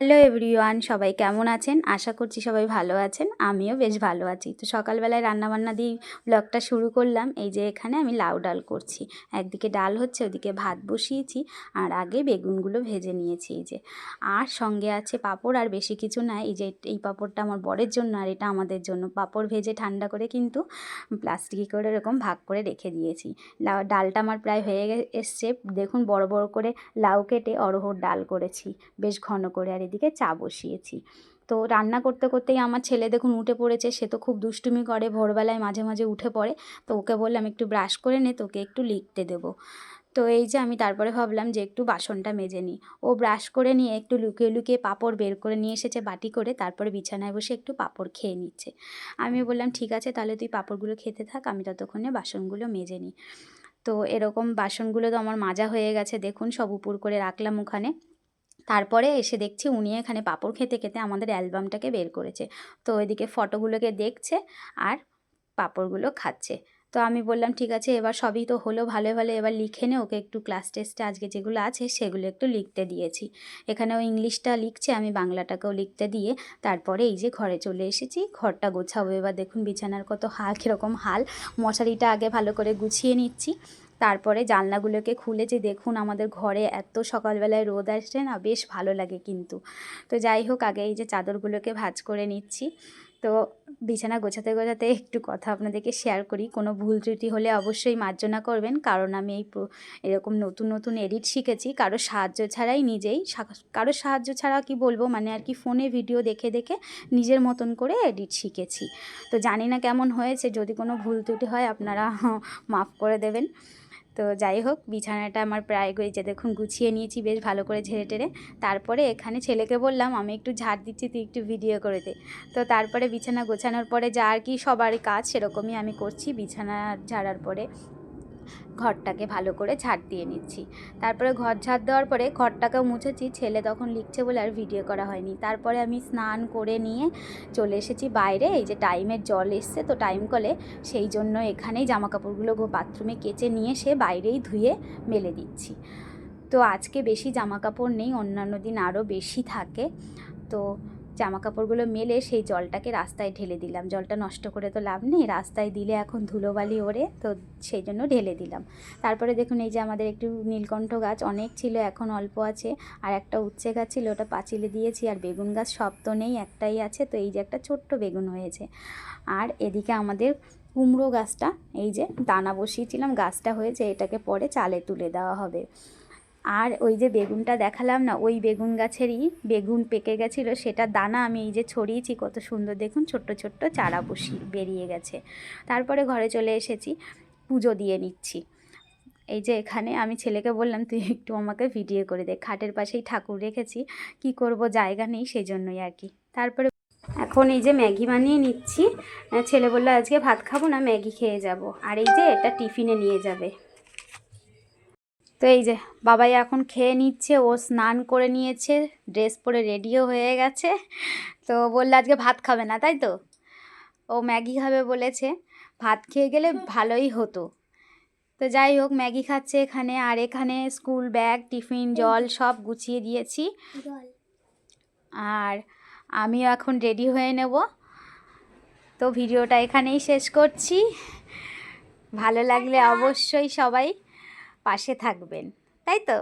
Hello everyone, সবাই কেমন আছেন? আশা করছি সবাই ভালো আছেন। আমিও বেশ ভালো আছি। তো সকালবেলায় রান্নাবান্না দিয়ে ব্লগটা শুরু করলাম। এই যে এখানে আমি লাউ ডাল করছি। একদিকে ডাল হচ্ছে, ওদিকে ভাত বসিয়েছি। আর আগে বেগুনগুলো ভেজে নিয়েছি এই যে। আর সঙ্গে আছে পাঁপড়, আর বেশি কিছু না। এই যে এই পাঁপড়টা আমার বরের জন্য, আর এটা আমাদের জন্য। পাঁপড় ভেজে ঠান্ডা করে কিন্তু প্লাস্টিকে করে এরকম ভাগ করে রেখে দিয়েছি। লাউ, ডালটা আমার প্রায় হয়ে এসছে। দেখুন, বড় বড় করে লাউ কেটে অরহর ডাল করেছি, বেশ ঘন করে। আর এদিকে চা বসিয়েছি। তো রান্না করতে করতেই আমার ছেলে দেখুন উঠে পড়েছে, সে তো খুব দুষ্টুমি করে, ভোরবেলায় মাঝে মাঝে উঠে পড়ে। তো ওকে বললাম, একটু ব্রাশ করে নে, তোকে একটু লিখতে দেবো। তো এই যে আমি তারপরে ভাবলাম যে একটু বাসনটা মেজে নিই। ও ব্রাশ করে নিয়ে একটু লুকিয়ে লুকিয়ে পাঁপড় বের করে নিয়ে এসেছে বাটি করে, তারপরে বিছানায় বসে একটু পাঁপড় খেয়ে নিচ্ছে। আমি বললাম, ঠিক আছে, তাহলে তুই পাঁপড়গুলো খেতে থাক, আমি ততক্ষণে বাসনগুলো মেজে নিই। তো এরকম বাসনগুলো তো আমার মাজা হয়ে গেছে, দেখুন সব উপর করে রাখলাম ওখানে। তারপরে এসে দেখছি উনি এখানে পাঁপড় খেতে খেতে আমাদের অ্যালবামটাকে বের করেছে। তো ওইদিকে ফটোগুলোকে দেখছে আর পাঁপড়গুলো খাচ্ছে। তো আমি বললাম, ঠিক আছে, এবার সবই তো হলো, ভালো ভালো, এবার লিখে নে, ওকে একটু ক্লাস টেস্টে আজকে যেগুলো আছে সেগুলো একটু লিখতে দিয়েছি। এখানে ও ইংলিশটা লিখছে, আমি বাংলাটাকেও লিখতে দিয়ে তারপরে এই যে ঘরে চলে এসেছি, ঘরটা গোছাবো। এবার দেখুন বিছানার কত হাল, কীরকম হাল। মশারিটা আগে ভালো করে গুছিয়ে নিচ্ছি। তারপরে জানলাগুলোকে খুলে যে দেখুন আমাদের ঘরে এত সকালবেলায় রোদ আসছে না, বেশ ভালো লাগে কিন্তু। তো যাই হোক, আগে এই যে চাদরগুলোকে ভাঁজ করে নিচ্ছি। তো বিছানা গোছাতে গোছাতে একটু কথা আপনাদেরকে শেয়ার করি। কোনো ভুল ত্রুটি হলে অবশ্যই মার্জনা করবেন, কারণ আমি এই এরকম নতুন নতুন এডিট শিখেছি। কারও সাহায্য ছাড়াই নিজেই কারও সাহায্য ছাড়া কি বলব? মানে আর কি ফোনে ভিডিও দেখে দেখে নিজের মতন করে এডিট শিখেছি। তো জানি না কেমন হয়েছে, যদি কোনো ভুল ত্রুটি হয় আপনারা মাফ করে দেবেন। তো যাই হোক, বিছানাটা আমার প্রায় যে দেখুন গুছিয়ে নিয়েছি, বেশ ভালো করে ঝেড়ে টেরে তারপরে এখানে ছেলেকে বললাম, আমি একটু ঝাড় দিচ্ছি, তুই একটু ভিডিও করে দে। তো তারপরে বিছানা গোছানোর পরে যা আর কি সবার কাজ সেরকমই আমি করছি, বিছানা ঝাড়ার পরে। ঘরটাকে ভালো করে ঝাড় দিয়ে নিচ্ছি। তারপরে ঘর ঝাড় দেওয়ার পরে ঘরটাকেও মুছেছি, ছেলে তখন লিখছে বলে আর ভিডিও করা হয়নি। তারপরে আমি স্নান করে নিয়ে চলে এসেছি বাইরে, এই যে টাইমের জল এসছে তো টাইম কলে সেই জন্য এখানেই জামা কাপড়গুলো বাথরুমে কেচে নিয়ে সে বাইরেই ধুয়ে মেলে দিচ্ছি। তো আজকে বেশি জামা কাপড় নেই, অন্যান্য দিন আরও বেশি থাকে। তো জামা কাপড়গুলো মেলে সেই জলটাকে রাস্তায় ঢেলে দিলাম। জলটা নষ্ট করে তো লাভ নেই, রাস্তায় দিলে এখন ধুলোবালি ওড়ে, তো সেই জন্য ঢেলে দিলাম। তারপরে দেখুন এই যে আমাদের একটু নীলকণ্ঠ গাছ, অনেক ছিল, এখন অল্প আছে। আর একটা উচ্ছে গাছ ছিল, ওটা পাঁচিলে দিয়েছি, আর বেগুন গাছ সব তো নেই, একটাই আছে, তো এই যে একটা ছোট্ট বেগুন হয়েছে। আর এদিকে আমাদের কুমড়ো গাছটা, এই যে দানা বসিয়েছিলাম, গাছটা হয়েছে, এটাকে পরে চালে তুলে দেওয়া হবে। আর ওই যে বেগুনটা দেখালাম না, ওই বেগুন গাছেরই বেগুন পেকে গেছিল, সেটা দানা আমি এই যে ছড়িয়েছি, কত সুন্দর দেখুন, ছোট্ট ছোট্ট চারা বসি, বেরিয়ে গেছে। তারপরে ঘরে চলে এসেছি, পুজো দিয়ে নিচ্ছি। এই যে এখানে আমি ছেলেকে বললাম, তুই একটু আমাকে ভিডিও করে দে। খাটের পাশেই ঠাকুর রেখেছি, কি করব, জায়গা নেই সেই জন্যই আর কি। তারপরে এখন এই যে ম্যাগি বানিয়ে নিচ্ছি। ছেলে বলল, আজকে ভাত খাব না, ম্যাগি খেয়ে যাব। আর এই যে এটা টিফিনে নিয়ে যাবে। তো এই যে বাবাই এখন খেয়ে নিচ্ছে ও স্নান করে নিয়েছে ড্রেস পরে রেডিও হয়ে গেছে। তো বলল আজকে ভাত খাবে না তাই তো? ও ম্যাগি খাবে বলেছে। ভাত খেয়ে গেলে ভালোই হতো। তো যাই হোক ম্যাগি খাচ্ছে এখানে আর এখানে স্কুল ব্যাগ টিফিন জল সব গুছিয়ে দিয়েছি। আর আমিও এখন রেডি হয়ে নেব। তো ভিডিওটা এখানেই শেষ করছি। ভালো লাগলে অবশ্যই সবাই পাশে থাকবেন তাই তো?